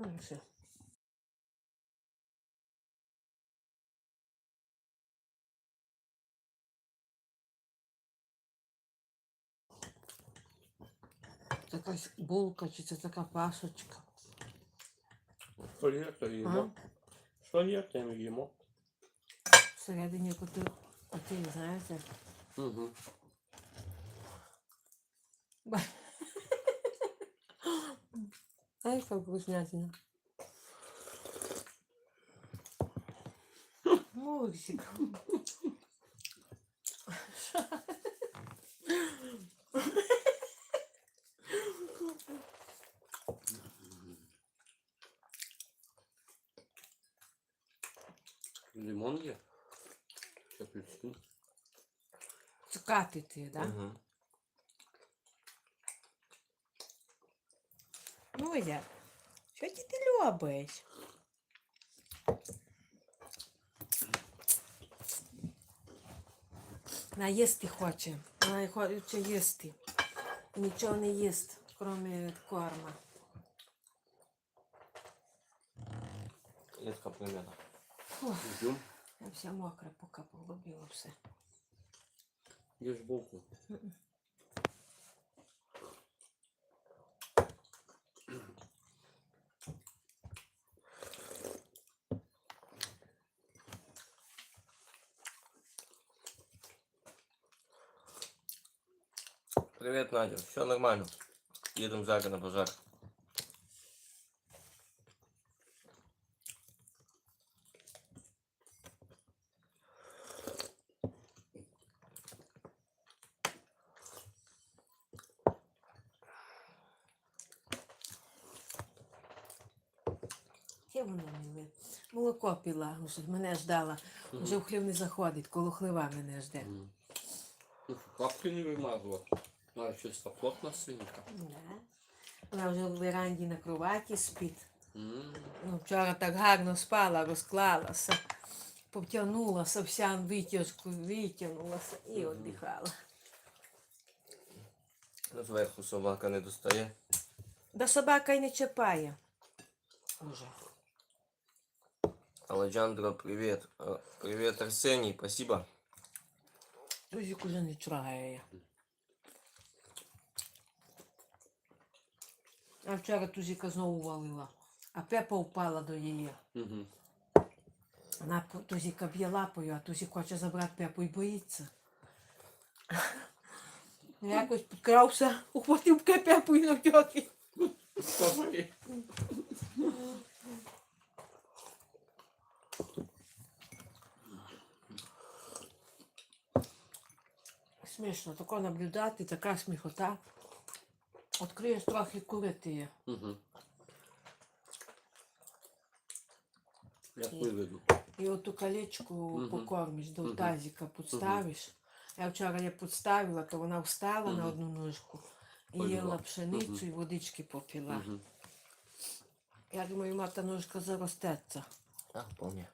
Ну і все. Це якась булка чи це така пасочка. Що є, то їмо. Що є, тим їмо. Всередині коти, знаєте. Угу. Ай, яка вкуснятина. Мурсик. Лимон є. Ще апельсин. Цукати ти, да? Угу. Ну, я. Що ти любиш? Вона їсти хоче. Вона хоче їсти. Нічого не їсть, крім корма. Фух, Йдем. я вся мокра, поки полюбила все. Їж булку. Привет, Надя. Все нормально. Едем завтра на базар. Яке воно миле. Молоко пила, вже мене ждала. Вже в хлів не заходить, коло хлива мене жде. Ну, не вимазала. А, чисто плотна свинка. Да. Вона вже в веранді на кроваті спить. М. Ну, вчора так гарно спала, розклалася, повтягнулася, вся витяжку витягнулася і віддихала. Зверху собака не достає. Да собака й не чіпає. Уже. Александра, привет. А, Привет, Арсений, спасибо. Тузик уже не чурає. А вчора тузика знову валила, а пепа впала до її. Угу. Вона тузика б'є лапою, а тузик хоче забрати пепу і боїться. Якось підкрався, ухватив пепу і навтьоки. Смішно, тако наблюдати, така сміхота. Откриєш трохи курити є. Угу. Я виведу. І оту колечку Мгм. покормиш, до Мгм. тазика підставиш. Я вчора я підставила, то вона встала на Мгм. одну ножку і їла пшеницю і водички попила. Угу. Я думаю, ма та ножка заростеться. А, вполне.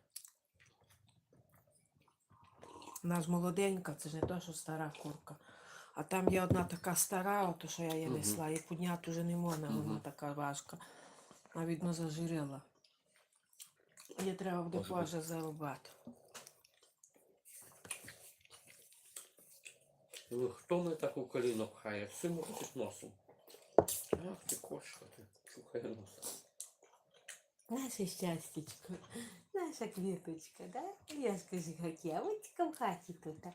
Вона ж молоденька, це ж не то, що стара курка. А там є одна така стара, ото що я її несла, і підняти вже не можна, вона така важка. А видно зажирела. Її треба буде позже зарубати. Ну, хто мене так у коліно пхає? Всі мовчить носом. Ах ти кошка, ти чухає носом. Наше щастечко, наша квіточка, да? Я скажи, дівчинка в хаті тут.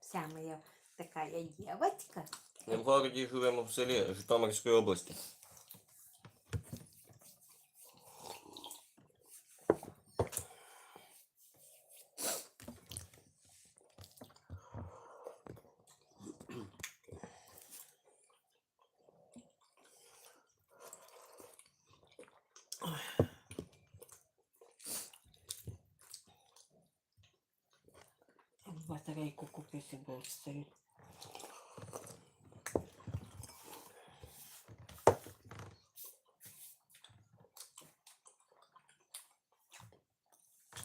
Вся моя така дівчинка. Ми в городі живемо в селі Житомирської області. Батарейку купити, бо стоїть.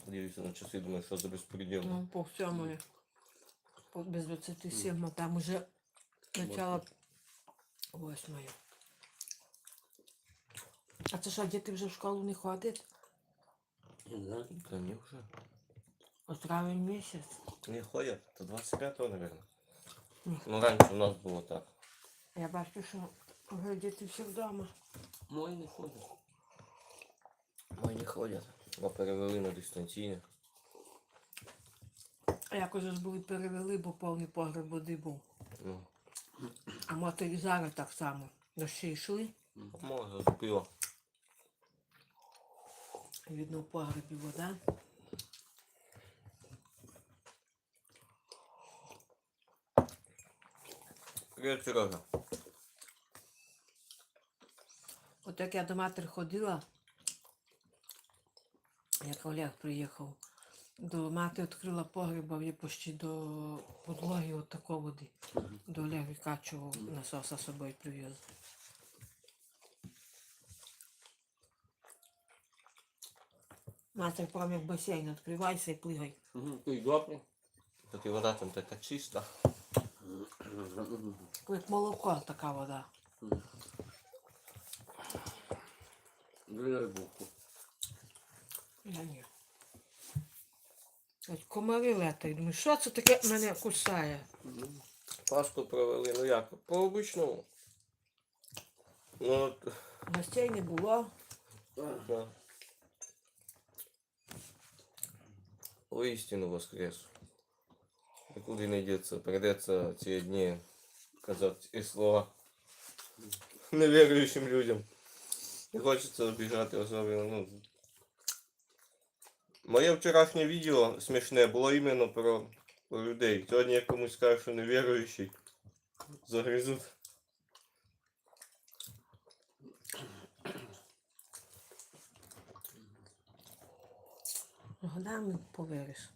Дивлюся на часи, думаю, що за безпреділ. Ну, по всьому. я. По- Без 27, а там уже начало восьмої. А це що, діти вже в школу не ходять? Не знаю. Да не уже. От травень місяць. Не ходят. Это 25-го, наверное. Ні. Ну, раньше у нас было так. Я бачу, що вже діти всі вдома. Мой не ходить. Ой, не ходят. Но перевели на дистанційне. А якось ж були перевели, бо повний погреб води був. Ну, А матері зараз так само. Дощі йшли, може, збило. і видно в погребі вода. Привет, Сережа. От як я до матері ходила, як Олег приїхав, до мати відкрила погреб, а я почти до подлоги от такої води. До Олега викачував, насоса з собою привіз. Мати прям як басейн, відкривайся і плигай. Угу. Ти добре? Тут і вода там така чиста. Як молоко така вода. Виляй булку. Я ні. От комари летають. Думаю, що це таке мене кусає? Пасху провели, ну як? По обичному. Ну, от, Гостей не було. да. Воистину воскрес. Никуда не деться. Придется ці дні казати і слова неверующим людям. Не хочеться обіжати особливо. Ну. Моє вчорашнє відео смішне було іменно про, про людей. Сьогодні я комусь скажу, що неверуючий. Загризуть. Годами повириш.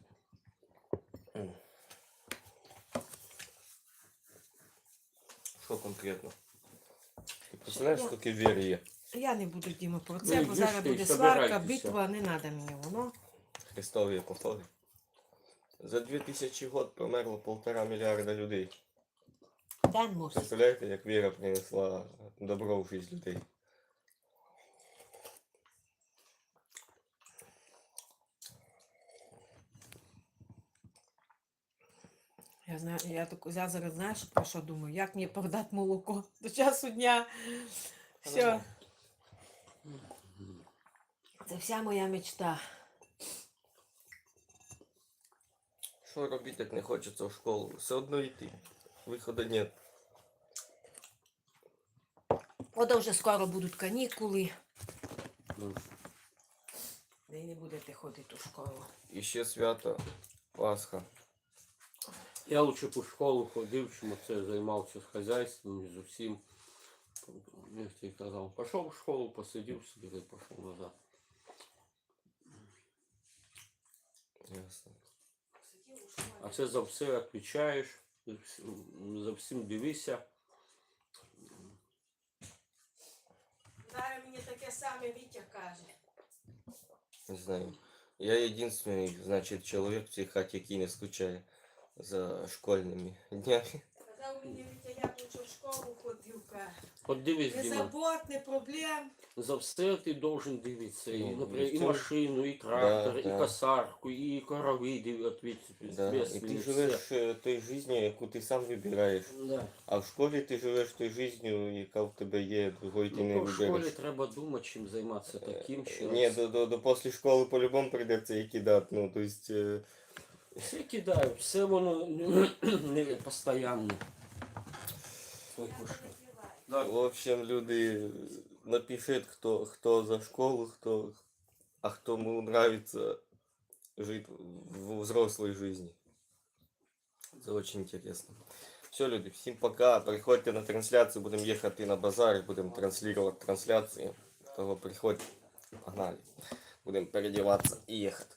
Що конкретно? Ти представляєш, скільки віри є? Я не буду Діма про Ну, це, бо зараз буде сварка, битва, не треба мені воно. Христові повтори. За 2000 год померло полтора мільярда людей. День. Представляєте, як віра принесла добро в життя людей? Я знаю, я так я зараз знаєш про що думаю? Як мені продати молоко до часу дня? Все. Це вся моя мечта. Що робити, як не хочеться в школу? Все одно йти. Виходу нет. От вже скоро будуть канікули. Ну, І не будете ходити у школу. І ще свято Пасха. Я лучше б у школу ходив, чим це займався з хазяйством і з усім. Я ж тобі казав, пішов в школу, посидів собі і пішов назад. Ясно. А це за все відповідаєш, за всім- дивися. Зараз мені таке саме Вітя каже. Не знаю. Я єдиний, значить, чоловік в цій хаті, який не скучає за школьними днями. Вітя, я лучше в школу ходив. От дивись, Не Діма, забот, не проблем. за все ти должен дивитися. І, Ну, наприклад, і це- машину, і трактор, Да, і да. косарку, і корови Да. І ти живеш е, той життю, яку ти сам вибираєш. Да. А в школі ти живеш той життю, яка в тебе є, другої ти не Ну, в школі вибереш. треба думати, чим займатися таким, що Ні, до, до, до після школи по-любому прийдеться її кидати. Ну, то есть, е, все кидають, все воно не постійно. Ой, кошка. в общем, люди, напишіть, хто, хто за школу, хто, а кому нравится жить в взрослой жизни. Это очень интересно. Все, люди, всем пока. Приходьте на трансляцию, будем ехать и на базар, будем транслировать трансляции. Того приходьте, погнали. Будем переодеваться и ехать.